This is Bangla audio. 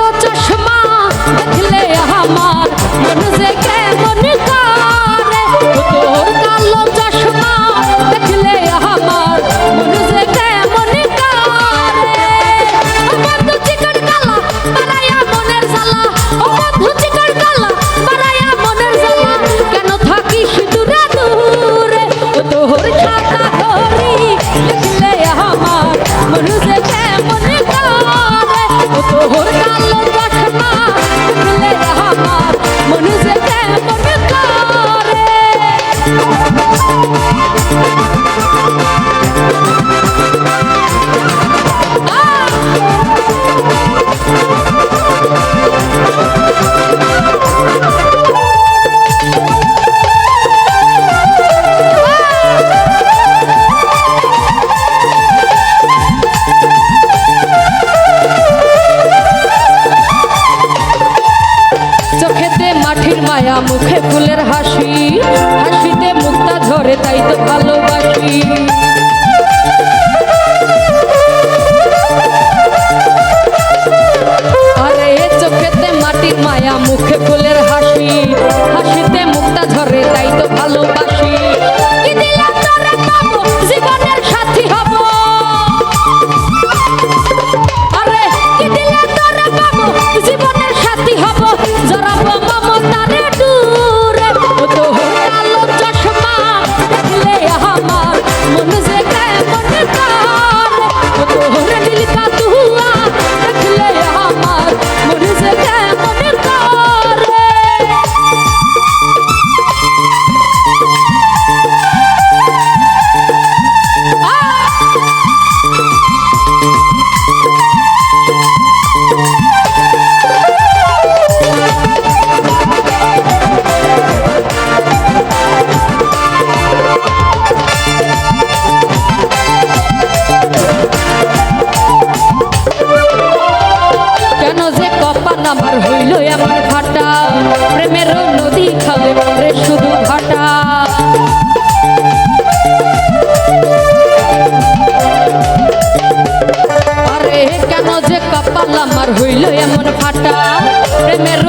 লোচা মুখে ফুলের হাসি হাসিতে মুক্তা ধরে তাই তো ভালোবাসি। ফাটা। প্রেমের